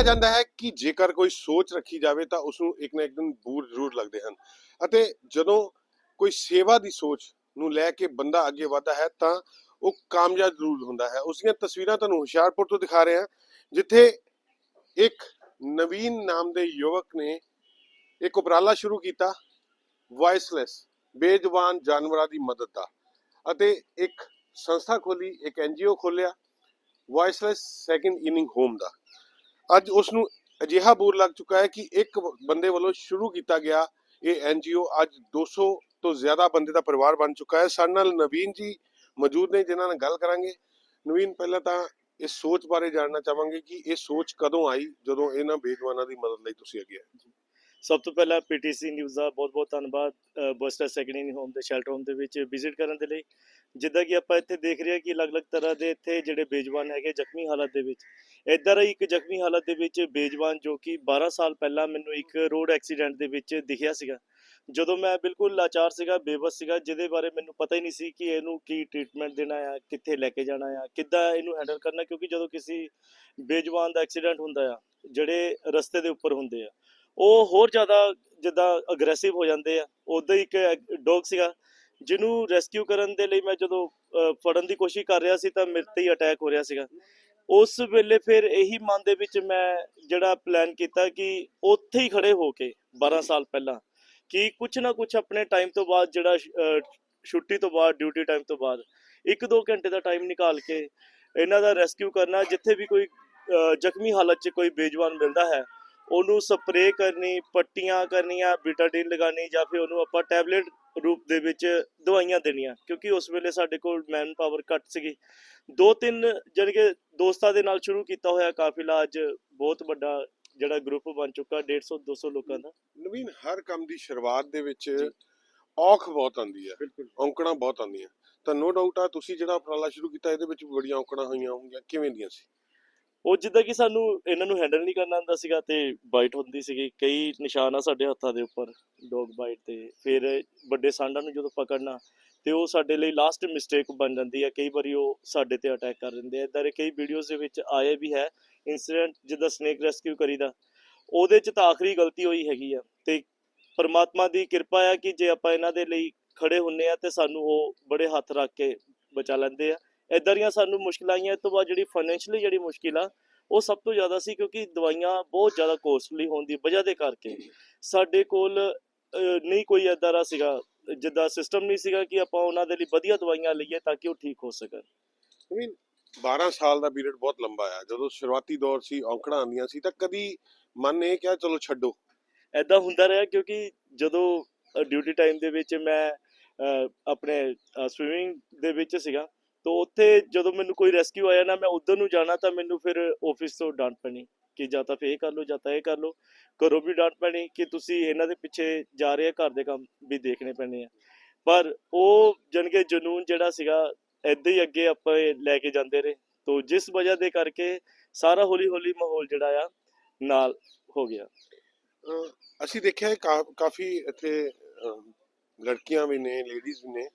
ਕਿਹਾ ਜਾਂਦਾ ਹੈ ਕਿ ਜੇਕਰ ਕੋਈ ਸੋਚ ਰੱਖੀ ਜਾਵੇ ਤਾਂ ਉਸ ਨੂੰ ਇੱਕ ਨਾ ਇੱਕ ਦਿਨ ਬੂਰ ਜ਼ਰੂਰ ਲੱਗਦੇ ਹਨ। ਅਤੇ ਜਦੋਂ ਕੋਈ ਸੇਵਾ ਦੀ ਸੋਚ ਨੂੰ ਲੈ ਕੇ ਬੰਦਾ ਅੱਗੇ ਵਧਦਾ ਹੈ ਤਾਂ ਉਹ ਕਾਮਯਾਬ ਜ਼ਰੂਰ ਹੁੰਦਾ ਹੈ। ਉਸ ਦੀਆਂ ਤਸਵੀਰਾਂ ਤੁਹਾਨੂੰ ਹੁਸ਼ਿਆਰਪੁਰ ਤੋਂ ਦਿਖਾ ਰਹੇ ਹਾਂ, ਜਿੱਥੇ ਇੱਕ ਨਵੀਨ ਨਾਮ ਦੇ ਯੁਵਕ ਨੇ ਇੱਕ ਉਪਰਾਲਾ ਸ਼ੁਰੂ ਕੀਤਾ ਵਾਇਸਲੈਸ ਬੇਜ਼ੁਬਾਨ ਜਾਨਵਰਾਂ ਦੀ ਮਦਦ ਦਾ। ਅਤੇ ਇੱਕ ਸੰਸਥਾ ਖੋਲੀ ਇੱਕ ਐਨਜੀਓ ਖੋਲਿਆ ਵਾਇਸਲੈਸ ਸੈਕਿੰਡ ਇਨਿੰਗ ਹੋਮ ਦਾ। ਅੱਜ ਉਸ ਨੂੰ ਅਜਿਹਾ ਬੂਰ ਲੱਗ ਚੁੱਕਾ ਹੈ ਕਿ ਇੱਕ ਬੰਦੇ ਵੱਲੋਂ ਸ਼ੁਰੂ ਕੀਤਾ ਗਿਆ ਇਹ ਐਨਜੀਓ ਅੱਜ 200 ਤੋਂ ਜ਼ਿਆਦਾ ਬੰਦੇ ਦਾ ਪਰਿਵਾਰ ਬਣ ਚੁੱਕਾ ਹੈ। ਸਾਡੇ ਨਾਲ ਨਵੀਨ ਜੀ ਮੌਜੂਦ ਨੇ, ਜਿਨ੍ਹਾਂ ਨਾਲ ਗੱਲ ਕਰਾਂਗੇ। ਨਵੀਨ, ਪਹਿਲਾਂ ਤਾਂ ਇਸ ਸੋਚ ਬਾਰੇ ਜਾਣਨਾ ਚਾਹਾਂਗੇ ਕਿ ਇਹ ਸੋਚ ਕਦੋਂ ਆਈ, ਜਦੋਂ ਇਹਨਾਂ ਬੇਜਵਾਨਾਂ ਦੀ ਮਦਦ ਲਈ ਤੁਸੀਂ ਅੱਗੇ ਆਏ? ਸਭ ਤੋਂ ਪਹਿਲਾਂ ਪੀਟੀਸੀ ਨਿਊਜ਼ ਦਾ ਬਹੁਤ-ਬਹੁਤ ਧੰਨਵਾਦ ਬਸਟਰ ਸੈਕੰਡਰੀ ਹੋਮ ਦੇ ਸ਼ੈਲਟਰ ਹੋਮ ਦੇ ਵਿੱਚ ਵਿਜ਼ਿਟ ਕਰਨ ਦੇ ਲਈ। ਜਿੱਦਾਂ ਕਿ ਆਪਾਂ ਇੱਥੇ ਦੇਖ ਰਹੇ ਹਾਂ ਕਿ ਅਲੱਗ-ਅਲੱਗ ਤਰ੍ਹਾਂ ਦੇ ਇੱਥੇ ਜਿਹੜੇ ਬੇਜਵਾਨ ਹੈਗੇ ਜ਼ਖਮੀ ਹਾਲਤ ਦੇ ਵਿੱਚ। ਇੱਧਰ ਹੀ ਇੱਕ ਜ਼ਖਮੀ ਹਾਲਤ ਦੇ ਵਿੱਚ ਬੇਜਵਾਨ ਜੋ ਕਿ 12 ਸਾਲ ਪਹਿਲਾਂ ਮੈਨੂੰ ਇੱਕ ਰੋਡ ਐਕਸੀਡੈਂਟ ਦੇ ਵਿੱਚ ਦਿਖਿਆ ਸੀਗਾ। ਜਦੋਂ ਮੈਂ ਬਿਲਕੁਲ ਲਾਚਾਰ ਸੀਗਾ, ਬੇਬਸ ਸੀਗਾ, ਜਿਹਦੇ ਬਾਰੇ ਮੈਨੂੰ ਪਤਾ ਹੀ ਨਹੀਂ ਸੀ ਕਿ ਇਹਨੂੰ ਕੀ ਟ੍ਰੀਟਮੈਂਟ ਦੇਣਾ ਆ, ਕਿੱਥੇ ਲੈ ਕੇ ਜਾਣਾ ਆ, ਕਿੱਦਾਂ ਇਹਨੂੰ ਹੈਂਡਲ ਕਰਨਾ, ਕਿਉਂਕਿ ਜਦੋਂ ਕਿਸੇ ਬੇਜਵਾਨ ਦਾ ਐਕਸੀਡੈਂਟ ਹੁੰਦਾ ਆ, ਜਿਹੜੇ ਰਸਤੇ ਦੇ ਉੱਪਰ ਹੁੰਦੇ ਆ ਉਹ ਹੋਰ ਜ਼ਿਆਦਾ ਜਿੱਦਾਂ ਅਗਰੈਸਿਵ ਹੋ ਜਾਂਦੇ ਆ। ਉਦਾਂ ਹੀ ਇੱਕ ਡੌਗ ਸੀਗਾ, ਜਿਹਨੂੰ ਰੈਸਕਿਊ ਕਰਨ ਦੇ ਲਈ ਮੈਂ ਜਦੋਂ ਫੜਨ ਦੀ ਕੋਸ਼ਿਸ਼ ਕਰ ਰਿਹਾ ਸੀ ਤਾਂ ਮੇਰੇ ਤੇ ਹੀ ਅਟੈਕ ਹੋ ਰਿਹਾ ਸੀਗਾ। ਉਸ ਵੇਲੇ ਫਿਰ ਇਹੀ ਮਨ ਦੇ ਵਿੱਚ ਮੈਂ ਜਿਹੜਾ ਪਲਾਨ ਕੀਤਾ ਕਿ ਉੱਥੇ ਹੀ ਖੜੇ ਹੋ ਕੇ 12 ਸਾਲ ਪਹਿਲਾਂ, ਕਿ ਕੁਝ ਨਾ ਕੁਝ ਆਪਣੇ ਟਾਈਮ ਤੋਂ ਬਾਅਦ ਜਿਹੜਾ ਛੁੱਟੀ ਤੋਂ ਬਾਅਦ ਡਿਊਟੀ ਟਾਈਮ ਤੋਂ ਬਾਅਦ 1-2 ਘੰਟੇ ਦਾ ਟਾਈਮ ਨਿਕਾਲ ਕੇ ਇਹਨਾਂ ਦਾ ਰੈਸਕਿਊ ਕਰਨਾ, ਜਿੱਥੇ ਵੀ ਕੋਈ ਜ਼ਖਮੀ ਹਾਲਤ 'ਚ ਕੋਈ ਬੇਜਵਾਨ ਮਿਲਦਾ ਹੈ ਉਹਨੂੰ ਸਪਰੇਅ ਕਰਨੀ ਪੱਟੀਆਂ ਕਰਨੀਆਂ ਬੀਟਾਡੀਨ ਲਗਾਣੀ ਜਾਂ ਫਿਰ ਉਹਨੂੰ ਆਪਾਂ ਟੈਬਲੇਟ ਰੂਪ ਦੇ ਵਿੱਚ ਦਵਾਈਆਂ ਦੇਣੀਆਂ ਕਿਉਂਕਿ ਉਸ ਵੇਲੇ ਸਾਡੇ ਕੋਲ ਮੈਨ ਪਾਵਰ ਘੱਟ ਸੀਗੀ। ਦੋ ਤਿੰਨ ਜਾਣੀ ਕਿ ਦੋਸਤਾਂ ਦੇ ਨਾਲ ਸ਼ੁਰੂ ਕੀਤਾ ਹੋਇਆ ਕਾਫਿਲਾ ਅੱਜ ਬਹੁਤ ਵੱਡਾ ਜਿਹੜਾ ਗਰੁੱਪ ਬਣ ਚੁੱਕਾ 150 200 ਲੋਕਾਂ ਦਾ। ਨਵੀਨ ਹਰ ਕੰਮ ਦੀ ਸ਼ੁਰੂਆਤ ਦੇ ਵਿੱਚ ਔਖ ਬਹੁਤ ਆਉਂਦੀ ਹੈ। ਔਂਕੜਾਂ ਬਹੁਤ ਆਉਂਦੀਆਂ। ਤਾਂ ਨੋ ਡਾਊਟ ਆ ਤੁਸੀਂ ਜਿਹੜਾ ਉਪਰਾਲਾ ਸ਼ੁਰੂ ਕੀਤਾ ਇਹਦੇ ਵਿੱਚ ਬੜੀਆਂ ਔਂਕੜਾਂ ਹੋਈਆਂ ਹੋਣਗੀਆਂ। ਕਿਵੇਂ ਦੀਆਂ ਸੀ? ਉਹ ਜਿੱਦਾਂ ਕਿ ਸਾਨੂੰ ਇਹਨਾਂ ਨੂੰ ਹੈਂਡਲ ਨਹੀਂ ਕਰਨਾ ਆਉਂਦਾ ਸੀਗਾ ਤੇ ਬਾਈਟ ਹੁੰਦੀ ਸੀਗੀ। ਕਈ ਨਿਸ਼ਾਨ ਆ ਸਾਡੇ ਹੱਥਾਂ ਦੇ ਉੱਪਰ ਡੌਗ ਬਾਈਟ ਤੇ। ਫਿਰ ਵੱਡੇ ਸਾਂਡਾਂ ਨੂੰ ਜਦੋਂ ਪਕੜਨਾ, ਤੇ ਉਹ ਸਾਡੇ ਲਈ ਲਾਸਟ ਮਿਸਟੇਕ ਬਣ ਜਾਂਦੀ ਹੈ ਕਈ ਵਾਰੀ ਉਹ ਸਾਡੇ ਤੇ ਅਟੈਕ ਕਰ ਦਿੰਦੇ ਆ। ਇਦਾਂ ਦੇ ਕਈ ਵੀਡੀਓਜ਼ ਦੇ ਵਿੱਚ ਆਏ ਵੀ ਹੈ ਇਨਸੀਡੈਂਟ ਜਿੱਦਾਂ ਸਨੇਕ ਰੈਸਕਿਊ ਕਰੀਦਾ। ਉਹਦੇ ਚ ਤਾਂ ਆਖਰੀ ਗਲਤੀ ਹੋਈ ਹੈਗੀ ਆ। ਤੇ ਪਰਮਾਤਮਾ ਦੀ ਕਿਰਪਾ ਆ ਕਿ ਜੇ ਆਪਾਂ ਇਹਨਾਂ ਦੇ ਲਈ ਖੜੇ ਹੁੰਨੇ ਆ, ਤੇ ਸਾਨੂੰ ਉਹ ਬੜੇ ਹੱਥ ਰੱਖ ਕੇ ਬਚਾ ਲੈਂਦੇ ਆ। ਇਦਾਂ ਦੀਆਂ ਸਾਨੂੰ ਮੁਸ਼ਕਲਾਂ ਆਈਆਂ। ਤੋਂ ਬਾਅਦ ਜਿਹੜੀ ਫਾਈਨੈਂਸ਼ੀਅਲੀ ਜਿਹੜੀ ਮੁਸ਼ਕਿਲ ਆ ਉਹ ਸਭ ਤੋਂ ਜ਼ਿਆਦਾ ਸੀ ਕਿਉਂਕਿ ਦਵਾਈਆਂ ਬਹੁਤ ਜ਼ਿਆਦਾ ਕੋਸਟਲੀ ਹੋਣ ਦੀ ਵਜ੍ਹਾ ਦੇ ਕਰਕੇ। ਸਾਡੇ ਕੋਲ ਨਹੀਂ ਕੋਈ ਏਦਾਂ ਦਾ ਸੀਗਾ ਜਿੱਦਾਂ ਸਿਸਟਮ ਨਹੀਂ ਸੀਗਾ ਕਿ ਆਪਾਂ ਉਹਨਾਂ ਦੇ ਲਈ ਵਧੀਆ ਦਵਾਈਆਂ ਲਈਏ ਤਾਂ ਕਿ ਉਹ ਠੀਕ ਹੋ ਸਕਣ। ਨਵੀਨ 12 ਸਾਲ ਦਾ ਪੀਰੀਅਡ ਬਹੁਤ ਲੰਬਾ ਆ। ਜਦੋਂ ਸ਼ੁਰੂਆਤੀ ਦੌਰ ਸੀ ਔਂਕੜਾਂ ਆਉਂਦੀਆਂ ਸੀ ਤਾਂ ਕਦੀ ਮਨ ਇਹ ਕਿਹਾ ਚਲੋ ਛੱਡੋ। ਐਦਾਂ ਹੁੰਦਾ ਰਿਹਾ ਕਿਉਂਕਿ ਜਦੋਂ ਡਿਊਟੀ ਟਾਈਮ ਦੇ ਵਿੱਚ ਮੈਂ ਆਪਣੇ ਸਵਿਮਿੰਗ ਦੇ ਵਿੱਚ ਸੀਗਾ ਤਾਂ ਉੱਥੇ ਜਦੋਂ ਮੈਨੂੰ ਕੋਈ ਰੈਸਕਿਊ ਆਇਆ ਨਾ, ਮੈਂ ਉਧਰ ਨੂੰ ਜਾਣਾ ਤਾਂ ਮੈਨੂੰ ਫਿਰ ਆਫਿਸ ਤੋਂ ਡਾਂਟ ਪੈਣੀ ਕਿ ਜਾਂ ਤਾਂ ਫੇਰ ਇਹ ਕਰ ਲਓ, ਜਾਂ ਤਾਂ ਇਹ ਕਰ ਲਓ। ਘਰੋਂ ਵੀ ਡਾਂਟ ਪੈਣੀ ਕਿ ਤੁਸੀਂ ਇਹਨਾਂ ਦੇ ਪਿੱਛੇ ਜਾ ਰਹੇ ਘਰ ਦੇ ਕੰਮ ਵੀ ਦੇਖਣੇ ਪੈਣੇ ਆ। ਪਰ ਉਹ ਜਾਣੀ ਕਿ ਜਨੂਨ ਜਿਹੜਾ ਸੀਗਾ, ਏਦਾਂ ਹੀ ਅੱਗੇ ਆਪਾਂ ਲੈ ਕੇ ਜਾਂਦੇ ਰਹੇ। ਤੋਂ ਜਿਸ ਵਜ੍ਹਾ ਦੇ ਕਰਕੇ ਸਾਰਾ ਹੌਲੀ ਹੌਲੀ ਮਾਹੌਲ ਜਿਹੜਾ ਆ, ਨਾਲ ਹੋ ਗਿਆ। ਅਸੀਂ ਦੇਖਿਆ ਕਾ- ਕਾਫੀ ਇੱਥੇ ਲੜਕੀਆਂ ਵੀ ਨੇ ਲੇਡੀਜ਼ ਵੀ ਨੇ।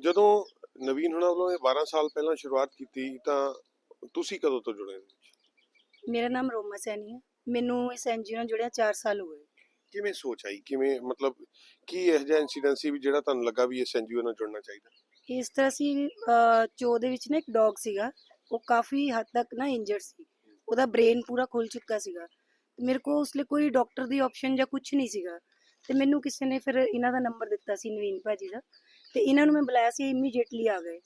ਜਦੋਂ ਨਵੀਨ ਹੁਣਾਂ ਵੱਲੋਂ ਇਹ 12 ਸਾਲ ਪਹਿਲਾਂ ਸ਼ੁਰੂਆਤ ਕੀਤੀ ਤਾਂ ਤੁਸੀਂ ਕਦੋਂ ਤੋਂ ਜੁੜੇ ਮੇਰਾ ਨਾਮ ਰੋਮਾ ਸੈਣੀ ਹੈ। ਮੈਨੂੰ ਇਸ ਐਨਜੀਓ ਨਾਲ ਜੁੜਿਆ 4 ਸਾਲ ਹੋਏ। ਕਿਵੇਂ ਸੋਚ ਆਈ? ਕਿਵੇਂ ਮਤਲਬ ਕੀ ਇਹੋ ਜਿਹਾ ਇਨਸੀਡੈਂਟ ਸੀ ਵੀ ਜਿਹੜਾ ਤੁਹਾਨੂੰ ਲੱਗਾ ਵੀ ਇਸ ਐਨਜੀਓ ਨਾਲ ਜੁੜਨਾ ਚਾਹੀਦਾ? ਇਸ ਤਰ੍ਹਾਂ ਸੀ ਚੋ ਦੇ ਵਿੱਚ ਨਾ ਇੱਕ ਡੌਗ ਸੀਗਾ। ਉਹ ਕਾਫੀ ਹੱਦ ਤੱਕ ਨਾ ਇੰਜਰਡ ਸੀ। ਉਹਦਾ ਬ੍ਰੇਨ ਪੂਰਾ ਖੁੱਲ ਚੁੱਕਾ ਸੀਗਾ। ਤੇ ਮੇਰੇ ਕੋਲ ਉਸ ਲਈ ਕੋਈ ਡਾਕਟਰ ਦੀ ਆਪਸ਼ਨ ਜਾਂ ਕੁਝ ਨਹੀਂ ਸੀਗਾ। ਤੇ ਮੈਨੂੰ ਕਿਸੇ ਨੇ ਫਿਰ ਇਹਨਾਂ ਦਾ ਨੰਬਰ ਦਿੱਤਾ ਸੀ ਨਵੀਨ ਭਾਜੀ ਦਾ। ਤੇ ਇਹਨਾਂ ਨੂੰ ਮੈਂ ਬੁਲਾਇਆ ਸੀ ਇਮੀਡੀਏਟਲੀ ਆ ਗਏ।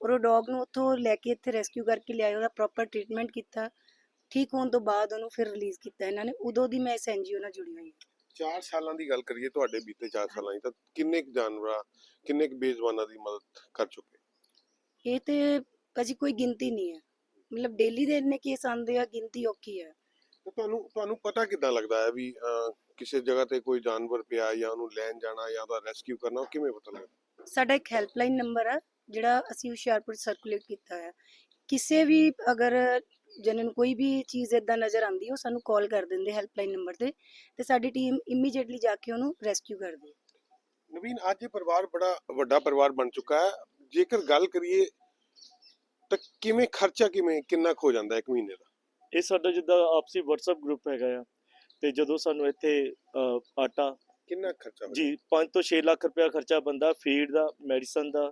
ਔਰ ਉਹ ਡੌਗ ਨੂੰ ਉੱਥੋਂ ਲੈ ਕੇ ਇੱਥੇ ਰੈਸਕਿਊ ਕਰਕੇ ਲਿਆਏ ਉਹਦਾ ਪ੍ਰੋਪਰ ਟ੍ਰੀਟਮੈਂਟ ਕੀਤਾ। ਠੀਕ ਹੋਣ ਤੋਂ ਬਾਅਦ ਉਹਨੂੰ ਫਿਰ ਰਿਲੀਜ਼ ਕੀਤਾ ਇਹਨਾਂ ਨੇ। ਉਦੋਂ ਦੀ ਮੈਂ ਇਸ ਐਨਜੀਓ ਨਾਲ ਜੁੜੀ ਹੋਈ ਹਾਂ। 4 ਸਾਲਾਂ ਦੀ ਗੱਲ ਕਰੀਏ ਤੁਹਾਡੇ ਬੀਤੇ 4 ਸਾਲਾਂ ਦੀ ਤਾਂ ਕਿੰਨੇ ਕੁ ਜਾਨਵਰਾਂ ਕਿੰਨੇ ਕੁ ਬੇਜ਼ੁਬਾਨਾਂ ਦੀ ਮਦਦ ਕਰ ਚੁੱਕੇ? ਇਹ ਤੇ ਭਾਜੀ ਕੋਈ ਗਿਣਤੀ ਨਹੀਂ ਹੈ। ਮਤਲਬ ਡੇਲੀ ਦੇ ਇੰਨੇ ਕੇਸ ਆਉਂਦੇ ਆ ਗਿਣਤੀ ਔਖੀ ਹੈ। ਤੁਹਾਨੂੰ ਤੁਹਾਨੂੰ ਪਤਾ ਕਿੱਦਾਂ ਲੱਗਦਾ ਹੈ ਵੀ ਕਿਸੇ ਜਗ੍ਹਾ ਤੇ ਕੋਈ ਜਾਨਵਰ ਪਿਆ ਜਾਂ ਉਹਨੂੰ ਲੈਣ ਜਾਣਾ ਜਾਂ ਉਹਦਾ ਰੈਸਕਿਊ ਕਰਨਾ ਕਿਵੇਂ ਪਤਾ ਲੱਗਦਾ? ਸਾਡਾ ਇੱਕ ਹੈਲਪਲਾਈਨ ਨੰਬਰ ਆ ਜਿਹੜਾ ਅਸੀਂ ਹੁਸ਼ਿਆਰਪੁਰ ਸਰਕੂਲੇਟ ਕੀਤਾ ਹੈ ਕਿਸੇ ਵੀ ਅਗਰ ਜਨ ਨੂੰ ਕੋਈ ਵੀ ਚੀਜ਼ ਇਦਾਂ ਨਜ਼ਰ ਆਉਂਦੀ ਹੈ ਉਹ ਸਾਨੂੰ ਕਾਲ ਕਰ ਦਿੰਦੇ ਹੈਲਪਲਾਈਨ ਨੰਬਰ ਤੇ ਤੇ ਸਾਡੀ ਟੀਮ ਇਮੀਡੀਏਟਲੀ ਜਾ ਕੇ ਉਹਨੂੰ ਰੈਸਕਿਊ ਕਰਦੀ ਹੈ। ਨਵੀਨ ਅੱਜ ਇਹ ਪਰਿਵਾਰ ਬੜਾ ਵੱਡਾ ਪਰਿਵਾਰ ਬਣ ਚੁੱਕਾ ਹੈ। ਜੇਕਰ ਗੱਲ ਕਰੀਏ ਤਾਂ ਕਿਵੇਂ ਖਰਚਾ ਕਿਵੇਂ ਕਿੰਨਾ ਹੋ ਜਾਂਦਾ ਇੱਕ ਮਹੀਨੇ ਦਾ? ਇਹ ਸਾਡਾ ਜਿੱਦਾਂ ਆਪਸੀ WhatsApp ਗਰੁੱਪ ਹੈਗਾ ਆ ਤੇ ਜਦੋਂ ਸਾਨੂੰ ਇੱਥੇ ਆਟਾ ਕਿੰਨਾ ਖਰਚਾ? ਜੀ 5 ਤੋਂ 6 ਲੱਖ ਰੁਪਇਆ ਖਰਚਾ ਬੰਦਾ ਫੀਡ ਦਾ ਮੈਡੀਸਨ ਦਾ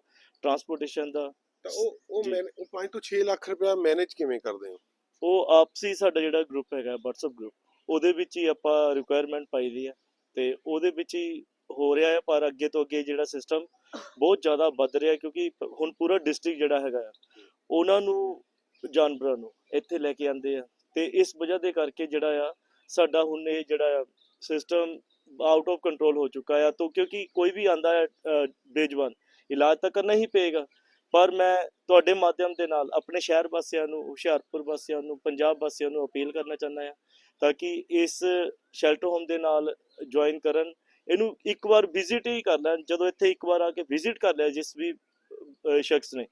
ਟਰਾਂਸਪੋਰਟੇਸ਼ਨ ਦਾ ਤਾਂ ਉਹ ਉਹ। ਮੈਂ ਉਹ 5 ਤੋਂ 6 ਲੱਖ ਰੁਪਇਆ ਮੈਨੇਜ ਕਿਵੇਂ ਕਰਦੇ ਹੋ ਉਹ ਆਪਸੀ ਸਾਡਾ ਜਿਹੜਾ ਗਰੁੱਪ ਹੈਗਾ WhatsApp ਗਰੁੱਪ ਉਹਦੇ ਵਿੱਚ ਹੀ ਆਪਾਂ ਰਿਕੁਆਇਰਮੈਂਟ ਪਾਈ ਦੀ ਆ ਤੇ ਉਹਦੇ ਵਿੱਚ ਹੀ ਹੋ ਰਿਹਾ ਹੈ ਪਰ ਅੱਗੇ ਤੋਂ ਅੱਗੇ ਜਿਹੜਾ ਸਿਸਟਮ ਬਹੁਤ ਜ਼ਿਆਦਾ ਵੱਧ ਰਿਹਾ ਕਿਉਂਕਿ ਹੁਣ ਪੂਰਾ ਡਿਸਟ੍ਰਿਕਟ ਜਿਹੜਾ ਹੈਗਾ ਆ ਉਹਨਾਂ ਨੂੰ ਜਾਨਵਰਾਂ ਨੂੰ ਇੱਥੇ ਲੈ ਕੇ ਆਉਂਦੇ ਆ ਤੇ ਇਸ ਵਜ੍ਹਾ ਦੇ ਕਰਕੇ ਜਿਹੜਾ ਆ ਸਾਡਾ ਹੁਣ ਇਹ ਜਿਹੜਾ ਸਿਸਟਮ ਆਊਟ ਆਫ ਕੰਟਰੋਲ ਹੋ ਚੁੱਕਾ ਆ ਤਾਂ ਕਿਉਂਕਿ ਕੋਈ ਵੀ ਆਂਦਾ ਹੈ ਅ, ਬੇਜਵਾਨ ਇਲਾਜ ਤਾਂ ਕਰਨਾ ਹੀ ਪਏਗਾ। ਪਰ ਮੈਂ ਤੁਹਾਡੇ ਮਾਧਿਅਮ ਦੇ ਨਾਲ ਆਪਣੇ ਸ਼ਹਿਰ ਵਾਸੀਆਂ ਨੂੰ ਹੁਸ਼ਿਆਰਪੁਰ ਵਾਸੀਆਂ ਨੂੰ ਪੰਜਾਬ ਵਾਸੀਆਂ ਨੂੰ ਅਪੀਲ ਕਰਨਾ ਚਾਹੁੰਦਾ ਹਾਂ ਤਾਂ ਕਿ ਇਸ ਸ਼ੈਲਟਰ ਹੋਮ ਦੇ ਨਾਲ ਜੁਆਇਨ ਕਰਨ। ਇਹਨੂੰ ਇੱਕ ਵਾਰ ਵਿਜ਼ਿਟ ਹੀ ਕਰ ਲੈਣ ਜਦੋਂ ਇੱਥੇ ਇੱਕ ਵਾਰ ਆ ਕੇ ਵਿਜ਼ਿਟ ਕਰ ਲਿਆ ਜਿਸ ਵੀ ਸ਼ਖਸ ਨੇ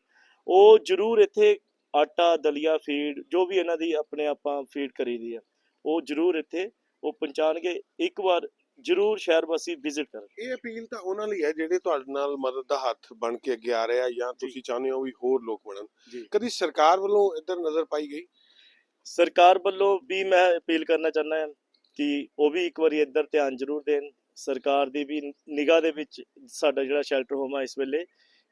ਉਹ ਜ਼ਰੂਰ ਇੱਥੇ ਆਟਾ ਦਲੀਆ ਫੀਡ ਜੋ ਵੀ ਇਹਨਾਂ ਦੀ ਆਪਣੇ ਆਪਾਂ ਫੀਡ ਕਰੀਦੀ ਆ ਉਹ ਜ਼ਰੂਰ ਇੱਥੇ ਉਹ ਪਹੁੰਚਾਣਗੇ ਇੱਕ ਵਾਰ ਜ਼ਰੂਰ ਸ਼ਹਿਰ ਵਾਸੀ ਵਿਜ਼ਿਟ ਕਰਨ। ਇਹ ਅਪੀਲ ਤਾਂ ਉਹਨਾਂ ਲਈ ਹੈ ਜਿਹੜੇ ਤੁਹਾਡੇ ਨਾਲ ਮਦਦ ਦਾ ਹੱਥ ਬਣ ਕੇ ਅੱਗੇ ਆ ਰਹੇ ਜਾਂ ਤੁਸੀਂ ਚਾਹੁੰਦੇ ਹੋ ਵੀ ਹੋਰ ਲੋਕ ਬਣਨ। ਕਦੀ ਸਰਕਾਰ ਵੱਲੋਂ ਇੱਧਰ ਨਜ਼ਰ ਪਾਈ ਗਈ? ਸਰਕਾਰ ਵੱਲੋਂ ਵੀ ਮੈਂ ਅਪੀਲ ਕਰਨਾ ਚਾਹੁੰਦਾ ਹਾਂ ਕਿ ਉਹ ਵੀ ਇੱਕ ਵਾਰੀ ਇੱਧਰ ਧਿਆਨ ਜ਼ਰੂਰ ਦੇਣ। ਸਰਕਾਰ ਦੀ ਵੀ ਨਿਗਾਹ ਦੇ ਵਿੱਚ ਸਾਡਾ ਜਿਹੜਾ ਸ਼ੈਲਟਰ ਹੋਮ ਆ ਇਸ ਵੇਲੇ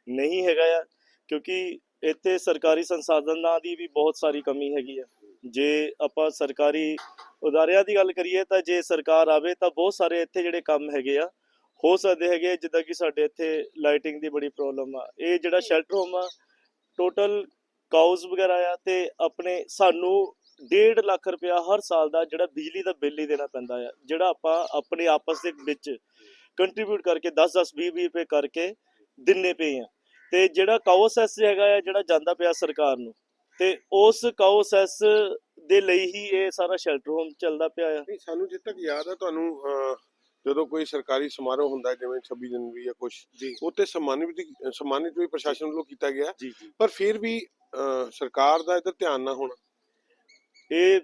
ਨਹੀਂ ਹੈਗਾ ਆ ਕਿਉਂਕਿ ਇੱਥੇ ਸਰਕਾਰੀ ਸੰਸਾਧਨਾਂ ਦੀ ਵੀ ਬਹੁਤ ਸਾਰੀ ਕਮੀ ਹੈਗੀ ਆ। ਜੇ ਆਪਾਂ ਸਰਕਾਰੀ ਉਦਾਰਿਆਂ ਦੀ ਗੱਲ ਕਰੀਏ ਤਾਂ ਜੇ ਸਰਕਾਰ ਆਵੇ ਤਾਂ ਬਹੁਤ ਸਾਰੇ ਇੱਥੇ ਜਿਹੜੇ ਕੰਮ ਹੈਗੇ ਆ ਹੋ ਸਕਦੇ ਹੈਗੇ ਜਿੱਦਾਂ ਕਿ ਸਾਡੇ ਇੱਥੇ ਲਾਈਟਿੰਗ ਦੀ ਬੜੀ ਪ੍ਰੋਬਲਮ ਆ। ਇਹ ਜਿਹੜਾ ਸ਼ੈਲਟਰ ਹੋਮ ਆ ਟੋਟਲ ਕਾਊਜ਼ ਵਗੈਰਾ ਆ ਤੇ ਆਪਣੇ ਸਾਨੂੰ 1.5 ਲੱਖ ਰੁਪਇਆ ਹਰ ਸਾਲ ਦਾ ਜਿਹੜਾ ਬਿਜਲੀ ਦਾ ਬਿੱਲ ਹੀ ਦੇਣਾ ਪੈਂਦਾ ਆ ਜਿਹੜਾ ਆਪਾਂ ਆਪਣੇ ਆਪਸ ਦੇ ਵਿੱਚ ਕੰਟਰੀਬਿਊਟ ਕਰਕੇ 10 10 20 20 ਰੁਪਏ ਕਰਕੇ ਦਿੰਨੇ ਪਏ ਆ। ਤੇ ਜਿਹੜਾ ਕਾਓਸੈਸ ਹੈਗਾ ਆ ਜਿਹੜਾ ਜਾਂਦਾ ਪਿਆ ਸਰਕਾਰ ਨੂੰ ਤੇ ਉਸ ਕਾਓਸੈਸ ਦੇ ਲਈ ਹੀ ਇਹ ਸਾਰਾ ਸ਼ੈਲਟਰ ਹੋਮ ਚੱਲਦਾ ਪਿਆ ਆ। ਨਹੀਂ ਸਾਨੂੰ ਤੱਕ ਯਾਦ ਹੈ ਤੁਹਾਨੂੰ ਅਹ, ਜਦੋਂ ਕੋਈ ਸਰਕਾਰੀ ਸਮਾਰੋਹ ਹੁੰਦਾ ਹੈ, ਜਿਵੇਂ 26 ਜਨਵਰੀ ਜਾਂ ਕੁਝ ਜੀ। ਉੱਤੇ ਸਨਮਾਨਿਤ ਵੀ ਸਨਮਾਨਿਤ ਵੀ ਪ੍ਰਸ਼ਾਸਨ ਵੱਲੋਂ ਕੀਤਾ ਗਿਆ। ਜੀ ਜੀ। ਪਰ ਫਿਰ ਵੀ ਅਹ, ਸਰਕਾਰ ਦਾ ਇੱਧਰ ਧਿਆਨ ਨਾ ਹੋਣਾ। ਇਹ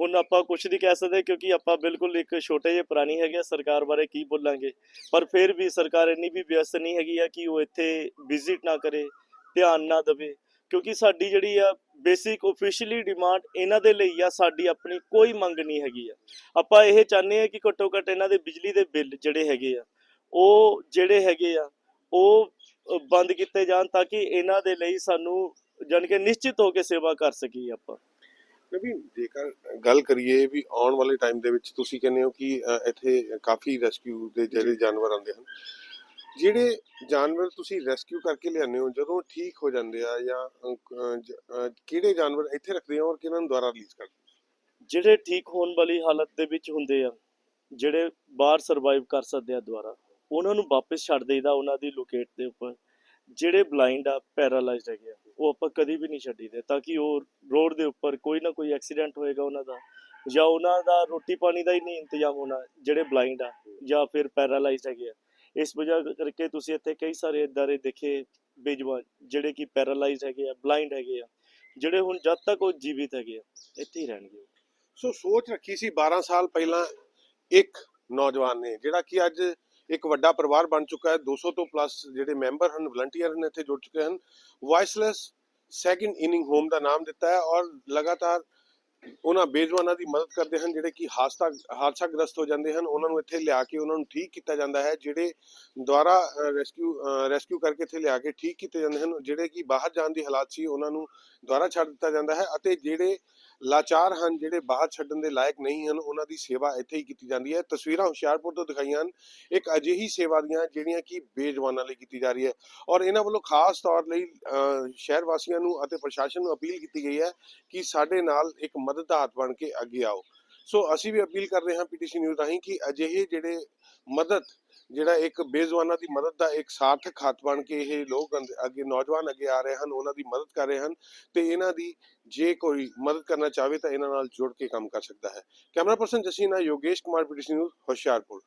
ਹੁਣ ਆਪਾਂ ਕੁਝ ਨਹੀਂ ਕਹਿ ਸਕਦੇ ਕਿਉਂਕਿ ਆਪਾਂ ਬਿਲਕੁਲ ਇੱਕ ਛੋਟੇ ਜਿਹੇ ਪ੍ਰਾਣੀ ਹੈਗੇ ਆ, ਸਰਕਾਰ ਬਾਰੇ ਕੀ ਬੋਲਾਂਗੇ। ਪਰ ਫਿਰ ਵੀ ਸਰਕਾਰ ਇੰਨੀ ਵੀ ਵਿਅਸਤ ਨਹੀਂ ਹੈਗੀ ਆ ਕਿ ਉਹ ਇੱਥੇ ਵਿਜ਼ਿਟ ਨਾ ਕਰੇ ਧਿਆਨ ਨਾ ਦੇਵੇ। ਕਿਉਂਕਿ ਸਾਡੀ ਜਿਹੜੀ ਆ ਬੇਸਿਕ ਆਫੀਸ਼ੀਅਲੀ ਡਿਮਾਂਡ ਇਹਨਾਂ ਦੇ ਲਈ ਆ ਸਾਡੀ ਆਪਣੀ ਕੋਈ ਮੰਗ ਨਹੀਂ ਹੈਗੀ ਆ। ਆਪਾਂ ਇਹ ਚਾਹੁੰਦੇ ਆ ਕਿ ਘੱਟੋ ਘੱਟ ਇਹਨਾਂ ਦੇ ਬਿਜਲੀ ਦੇ ਬਿੱਲ ਜਿਹੜੇ ਹੈਗੇ ਆ ਉਹ ਜਿਹੜੇ ਹੈਗੇ ਆ ਉਹ ਬੰਦ ਕੀਤੇ ਜਾਣ ਤਾਂ ਕਿ ਇਹਨਾਂ ਦੇ ਲਈ ਸਾਨੂੰ ਜਾਣੀ ਕਿ ਨਿਸ਼ਚਿਤ ਹੋ ਕੇ ਸੇਵਾ ਕਰ ਸਕੀਏ ਆਪਾਂ। ਨਵੀਨ ਜੇਕਰ ਗੱਲ ਕਰੀਏ ਵੀ ਆਉਣ ਵਾਲੇ ਟਾਈਮ ਦੇ ਵਿੱਚ ਤੁਸੀਂ ਕਹਿੰਦੇ ਹੋ ਕਿ ਇੱਥੇ ਕਾਫੀ ਰੈਸਕਿਊ ਦੇ ਜਿਹੜੇ ਜਾਨਵਰ ਆਉਂਦੇ ਹਨ ਜਿਹੜੇ ਜਾਨਵਰ ਤੁਸੀਂ ਰੈਸਕਿਊ ਕਰਕੇ ਲਿਆਉਂਦੇ ਹੋ, ਜਦੋਂ ਠੀਕ ਹੋ ਜਾਂਦੇ ਆ ਜਾਂ ਕਿਹੜੇ ਜਾਨਵਰ ਇੱਥੇ ਰੱਖਦੇ ਹੋ ਔਰ ਕਿਹਨਾਂ ਨੂੰ ਦੁਬਾਰਾ ਰਿਲੀਜ਼ ਕਰਦੇ ਹੋ? ਜਿਹੜੇ ਠੀਕ ਹੋਣ ਵਾਲੀ ਹਾਲਤ ਦੇ ਵਿੱਚ ਹੁੰਦੇ ਆ, ਜਿਹੜੇ ਬਾਹਰ ਸਰਵਾਈਵ ਕਰ ਸਕਦੇ ਆ ਦੁਆਰਾ ਉਹਨਾਂ ਨੂੰ ਵਾਪਸ ਛੱਡ ਦੇਈਦਾ ਉਹਨਾਂ ਦੀ ਲੋਕੇਟ ਦੇ ਉੱਪਰ ਜਿਹੜੇ ਬਲਾਈਂਡ ਆ ਪੈਰਾਲਾਈਜ਼ਡ ਹੈਗੇ ਆ, ਉਹ ਆਪਾਂ ਕਦੀ ਵੀ ਨਹੀਂ ਛੱਡੀਦੇ, ਤਾਂ ਕਿ ਉਹ ਰੋਡ ਦੇ ਉੱਪਰ ਕੋਈ ਨਾ ਕੋਈ ਐਕਸੀਡੈਂਟ ਹੋਏਗਾ ਉਹਨਾਂ ਦਾ, ਜਾਂ ਉਹਨਾਂ ਦਾ ਰੋਟੀ ਪਾਣੀ ਦਾ ਹੀ ਨਹੀਂ ਇੰਤਜ਼ਾਮ ਹੋਣਾ, ਜਿਹੜੇ ਬਲਾਈਂਡ ਆ, ਜਾਂ ਫਿਰ ਪੈਰਾਲਾਈਜ਼ਡ ਹੈਗੇ ਆ ਇਸ ਵਜ੍ਹਾ ਕਰਕੇ ਤੁਸੀਂ ਇੱਥੇ ਕਈ ਸਾਰੇ ਏਦਾਂ ਦੇਖੇ ਬੇਜਵਾਨ, ਜਿਹੜੇ ਕਿ ਪੈਰਾਲਾਈਜ਼ਡ ਹੈਗੇ ਆ ਬਲਾਈਂਡ ਹੈਗੇ ਆ, ਜਿਹੜੇ ਹੁਣ ਜਦ ਤੱਕ ਉਹ ਜੀਵਿਤ ਹੈਗੇ ਆ, ਇੱਥੇ ਹੀ ਰਹਿਣਗੇ ਸੋ ਸੋਚ ਰੱਖੀ ਸੀ 12 ਸਾਲ ਪਹਿਲਾਂ ਇੱਕ ਨੌਜਵਾਨ ਨੇ, ਜਿਹੜਾ ਕਿ ਅੱਜ ਇੱਕ ਵੱਡਾ ਪਰਿਵਾਰ ਬਣ ਚੁੱਕਾ ਹੈ 200 ਤੋਂ ਪਲੱਸ ਜਿਹੜੇ ਮੈਂਬਰ ਹਨ ਵਲੰਟੀਅਰ ਨੇ ਇੱਥੇ ਜੁੜ ਚੁੱਕੇ ਹਨ। ਵਾਇਸਲੈਸ ਸੈਕਿੰਡ ਇਨਿੰਗ ਹੋਮ ਦਾ ਨਾਮ ਦਿੱਤਾ ਹੈ ਔਰ ਲਗਾਤਾਰ ਉਹਨਾਂ ਬੇਜਵਾਨਾਂ ਦੀ ਮਦਦ ਕਰਦੇ ਹਨ, ਜਿਹੜੇ ਕਿ ਹਾਦਸਾ ਹਾਦਸਾਗ੍ਰਸਤ ਹੋ ਜਾਂਦੇ ਹਨ। ਉਹਨਾਂ ਨੂੰ ਇੱਥੇ ਲਿਆ ਕੇ, ਉਹਨਾਂ ਨੂੰ ਠੀਕ ਕੀਤਾ ਜਾਂਦਾ ਹੈ। ਜਿਹੜੇ ਦੁਆਰਾ ਰੈਸਕਿਊ ਰੈਸਕਿਊ ਕਰਕੇ ਇੱਥੇ ਲਿਆ ਕੇ ਠੀਕ ਕੀਤੇ ਜਾਂਦੇ ਹਨ। ਜਿਹੜੇ ਕਿ ਬਾਹਰ ਜਾਣ ਦੀ ਹਾਲਾਤ ਸੀ, ਉਹਨਾਂ ਨੂੰ ਦੁਆਰਾ ਛੱਡ ਦਿੱਤਾ ਜਾਂਦਾ ਹੈ ਅਤੇ ਜਿਹੜੇ ਲਾਚਾਰ ਹਨ, ਜਿਹੜੇ ਬਾਹਰ ਛੱਡਣ ਦੇ ਲਾਇਕ ਨਹੀਂ ਹਨ, ਉਹਨਾਂ ਦੀ ਸੇਵਾ ਇੱਥੇ ਹੀ ਕੀਤੀ ਜਾਂਦੀ ਹੈ। ਤਸਵੀਰਾਂ ਹੁਸ਼ਿਆਰਪੁਰ ਤੋਂ ਦਿਖਾਈਆਂ ਹਨ। ਇੱਕ ਅਜਿਹੀ ਸੇਵਾ ਦੀਆਂ, ਜਿਹੜੀਆਂ ਕਿ ਬੇਜਵਾਨਾਂ ਲਈ ਕੀਤੀ ਜਾ ਰਹੀ ਹੈ। ਔਰ ਇਹਨਾਂ ਵੱਲੋਂ ਖਾਸ ਤੌਰ ਲਈ ਸ਼ਹਿਰ ਵਾਸੀਆਂ ਨੂੰ ਅਤੇ ਪ੍ਰਸ਼ਾਸਨ ਨੂੰ ਅਪੀਲ ਕੀਤੀ ਗਈ ਹੈ ਕਿ ਸਾਡੇ ਨਾਲ ਇੱਕ ਮਦਦ ਦਾ ਹੱਥ ਬਣ ਕੇ ਅੱਗੇ ਆਓ। ਸੋ ਅਸੀਂ ਵੀ ਅਪੀਲ ਕਰ ਰਹੇ ਹਾਂ ਪੀਟੀਸੀ ਨਿਊਜ਼ ਰਾਹੀਂ ਕਿ ਅਜਿਹੇ ਜਿਹੜੇ ਮਦਦ, ਜਿਹੜਾ ਇੱਕ ਬੇਜ਼ੁਬਾਨਾਂ ਦੀ ਮਦਦ ਦਾ ਇੱਕ ਸਾਰਥਕ ਹੱਥ ਬਣ ਕੇ ਇਹ ਲੋਕ ਅੱਗੇ ਨੌਜਵਾਨ ਅੱਗੇ ਆ ਰਹੇ ਹਨ, ਉਹਨਾਂ ਦੀ ਮਦਦ ਕਰ ਰਹੇ ਹਨ ਤੇ ਇਹਨਾਂ ਦੀ ਜੇ ਕੋਈ ਮਦਦ ਕਰਨਾ ਚਾਹੇ ਤਾਂ ਇਹਨਾਂ ਨਾਲ ਜੁੜ ਕੇ ਕੰਮ ਕਰ ਸਕਦਾ ਹੈ। Camera person Jasina Yogesh Kumar, PTC news, Hoshiarpur.